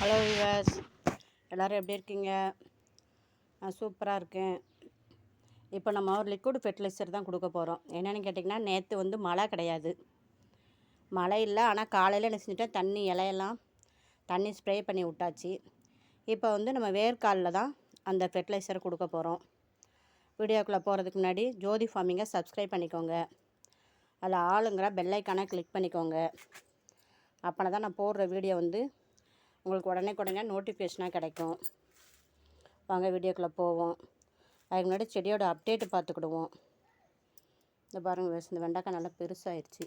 Hello விவாஸ் எல்லோரும் எப்படி இருக்கீங்க? நான் சூப்பராக இருக்கேன். இப்போ நம்ம ஒரு லிக்விட் ஃபெர்டிலைசர் தான் கொடுக்க போகிறோம் என்னென்னு கேட்டிங்கன்னா நேற்று வந்து மழை கிடையாது. மழை இல்லை ஆனால் காலையில் என்ன செஞ்சுட்டேன்? தண்ணி இலையெல்லாம் தண்ணி ஸ்ப்ரே பண்ணி விட்டாச்சு. இப்போ வந்து நம்ம வேர்க்காலில் தான் அந்த ஃபெர்டிலைசர் கொடுக்க போகிறோம் வீடியோக்குள்ளே போகிறதுக்கு முன்னாடி ஜோதி ஃபார்மிங்கை சப்ஸ்கிரைப் பண்ணிக்கோங்க. அதில் ஆளுங்கிற பெல்லைக்கான கிளிக் பண்ணிக்கோங்க. அப்போனா தான் நான் போடுற வீடியோ வந்து உங்களுக்கு உடனே உடனே நோட்டிஃபிகேஷனாக கிடைக்கும். வாங்க வீடியோக்குள்ளே போவோம். அதுக்கு முன்னாடி செடியோட அப்டேட்டு பார்த்துக்கிடுவோம். இந்த பாருங்கள் இந்த வெண்டைக்காய் நல்லா பெருசாகிடுச்சு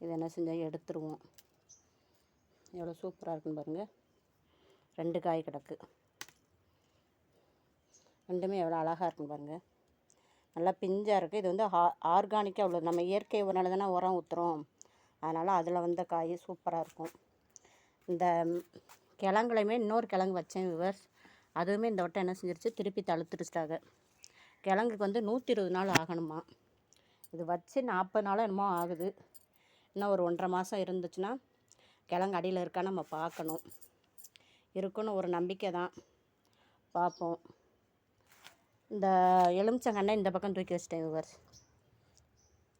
இது என்ன செஞ்சால் எடுத்துருவோம். எவ்வளோ சூப்பராக இருக்குன்னு பாருங்கள் ரெண்டு காய் கிடக்கு. ரெண்டுமே எவ்வளோ அழகாக இருக்குன்னு பாருங்கள் நல்லா பிஞ்சாக இருக்குது இது வந்து ஆ ஆர்கானிக்காக உள்ளது. நம்ம இயற்கை உரனால தானே உரம் ஊற்றுறோம் அதனால் அதில் வந்த காய் சூப்பராக இருக்கும். இந்த கிழங்குலையுமே இன்னொரு கிழங்கு வச்சேன் விவர்ஸ் அதுவுமே இந்த வட்டம் என்ன செஞ்சிருச்சு? திருப்பி தழுத்துருச்சிட்டாங்க. கிழங்குக்கு வந்து நூற்றி இருபது நாள் ஆகணுமா? இது வச்சு நாற்பது நாளும் என்னமோ ஆகுது. இன்னும் ஒரு ஒன்றரை மாதம் இருந்துச்சுன்னா கிழங்கு அடியில் இருக்கா நம்ம பார்க்கணும். இருக்குன்னு ஒரு நம்பிக்கை தான். பார்ப்போம். இந்த எலுமிச்சங்கண்ணை இந்த பக்கம் தூக்கி வச்சிட்டேன் விவர்ஸ்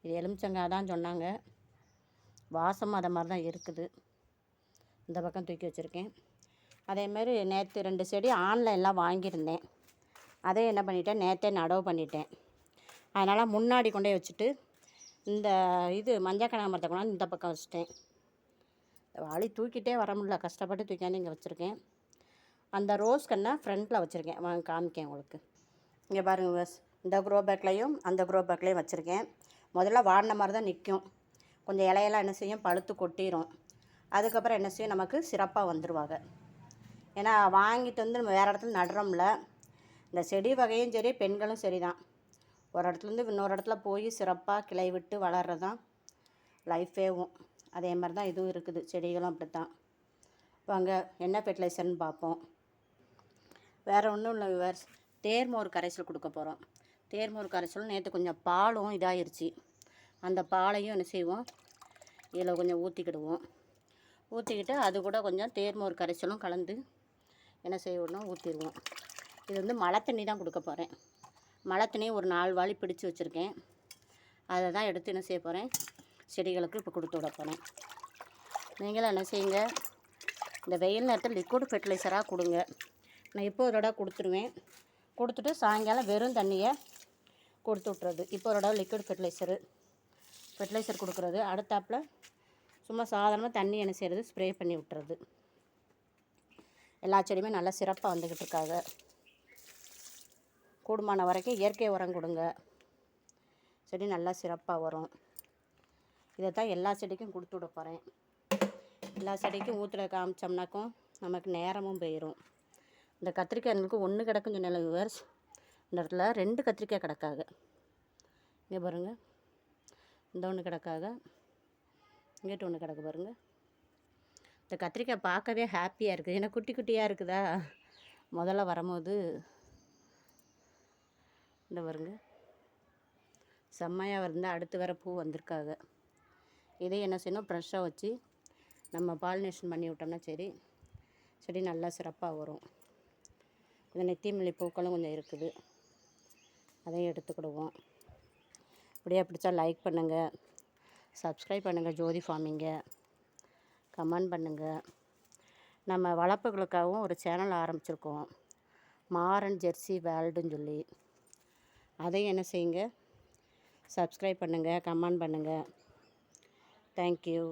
இது எலுமிச்சங்காய் தான் சொன்னாங்க. வாசம் அதை மாதிரி தான் இருக்குது. இந்த பக்கம் தூக்கி வச்சுருக்கேன். அதேமாரி நேற்று ரெண்டு செடி ஆன்லைன்லாம் வாங்கியிருந்தேன். அதே என்ன பண்ணிட்டேன்? நேற்றே நடவு பண்ணிட்டேன். அதனால் முன்னாடி கொண்டே வச்சுட்டு இந்த இது மஞ்சள் கனகாமரத்தை கொண்டாந்து இந்த பக்கம் வச்சுட்டேன். வாளி தூக்கிட்டே வர முடியல. கஷ்டப்பட்டு தூக்கியாந்து இங்கே வச்சுருக்கேன். அந்த ரோஸ் கண்ணை ஃப்ரண்ட்டில் வச்சுருக்கேன். வாங்க காமிக்கேன் உங்களுக்கு. இங்கே பாருங்கள் பஸ் இந்த க்ரோ பேக்லேயும் அந்த க்ரோ பேக்லேயும் வச்சுருக்கேன். முதல்ல வாடின மாதிரி தான் நிற்கும். கொஞ்சம் இலையெல்லாம் என்ன செய்யும்? பழுத்து கொட்டிடும் அதுக்கப்புறம் என்ன செய்யும்? நமக்கு சிறப்பாக வந்துடுவாங்க ஏன்னா வாங்கிட்டு வந்து நம்ம வேறு இடத்துல நடுறோம்ல இந்த செடி வகையும் சரி பெண்களும் சரி தான் ஒரு இடத்துலேருந்து இன்னொரு இடத்துல போய் சிறப்பாக கிளை விட்டு வளர்றது தான் லைஃபேவும் அதே மாதிரி தான் இதுவும் இருக்குது. செடிகளும் அப்படி தான் வாங்க என்ன ஃபெர்டிலைசர்னு பார்ப்போம். வேறு ஒன்றும் இல்லை விவர்ஸ் தேர்மோர் கரைசல் கொடுக்க போகிறோம் தேர்மோர் கரைசலும் நேற்று கொஞ்சம் பாலும் இதாகிருச்சு அந்த பாலையும் என்ன செய்வோம்? இதில் கொஞ்சம் ஊற்றிக்கிடுவோம் ஊற்றிக்கிட்டு அது கூட கொஞ்சம் தேர்மோர் கரைச்சலும் கலந்து என்ன செய்யணும் ஊற்றிடுவோம் இது வந்து மழை தண்ணி தான் கொடுக்க போகிறேன் மழை தண்ணி ஒரு நாலு வாளி பிடிச்சி வச்சுருக்கேன். அதை தான் எடுத்து என்ன செய்ய போகிறேன் செடிகளுக்கு இப்போ கொடுத்து விட போகிறேன் நீங்களும் என்ன செய்யுங்க? இந்த வெயில் நேரத்தில் லிக்விட் ஃபெர்டிலைசராக கொடுங்க. நான் இப்போ ஒரு தடவை கொடுத்துருவேன். கொடுத்துட்டு சாயங்காலம் வெறும் தண்ணியை கொடுத்து விட்றது இப்போ ஒரு தடவை லிக்விட் ஃபெர்டிலைசரு ஃபெர்டிலைசர் கொடுக்குறது. அடுத்தாப்பில் சும்மா சாதாரணமாக தண்ணி என்ன செய்கிறது ஸ்ப்ரே பண்ணி விட்டுறது. எல்லா செடியுமே நல்லா சிறப்பாக வந்துக்கிட்டு இருக்காங்க. கூடுமான வரைக்கும் இயற்கை உரம் கொடுங்க. செடி நல்லா சிறப்பாக வரும். இதை தான் எல்லா செடிக்கும் கொடுத்து விட போகிறேன் எல்லா செடிக்கும் ஊற்றுல காமிச்சோம்னாக்கும் நமக்கு நேரமும் போயிடும் இந்த கத்திரிக்காய் எங்களுக்கு ஒன்று கிடக்கும் சொன்ன விவர்ஸ் இந்த இடத்துல ரெண்டு கத்திரிக்காய் கிடக்காக இங்கே பாருங்கள் இந்த ஒன்று கிடக்காக இங்கிட்டு ஒன்று கிடக்கு பாருங்கள் இந்த கத்திரிக்காய் பார்க்கவே ஹாப்பியாக இருக்குது. ஏன்னா குட்டி குட்டியாக இருக்குதா? முதல்ல வரும்போது இந்த பாருங்க. செம்மையாக இருந்தால் அடுத்து வேறு பூ வந்திருக்காங்க இதே என்ன செய்யணும்? ஃப்ரெஷ்ஷாக வச்சு நம்ம பாலினேஷன் பண்ணி விட்டோம்னா சரி செடி நல்லா சிறப்பாக வரும். இந்த நெத்திமல்லி பூக்களும் கொஞ்சம் இருக்குது. அதையும் எடுத்துக்கிடுவோம். அப்படியே பிடிச்சா லைக் பண்ணுங்கள் சப்ஸ்கிரைப் பண்ணுங்கள் ஜோதி ஃபார்மிங்க கமெண்ட் பண்ணுங்கள் நம்ம வளர்ப்புகளுக்காகவும் ஒரு சேனல் ஆரம்பிச்சிருக்கோம். மாரன் ஜெர்சி வேல்டுன்னு சொல்லி. அதையும் என்ன செய்யுங்க? சப்ஸ்கிரைப் பண்ணுங்கள் கமெண்ட் பண்ணுங்கள் தேங்க்யூ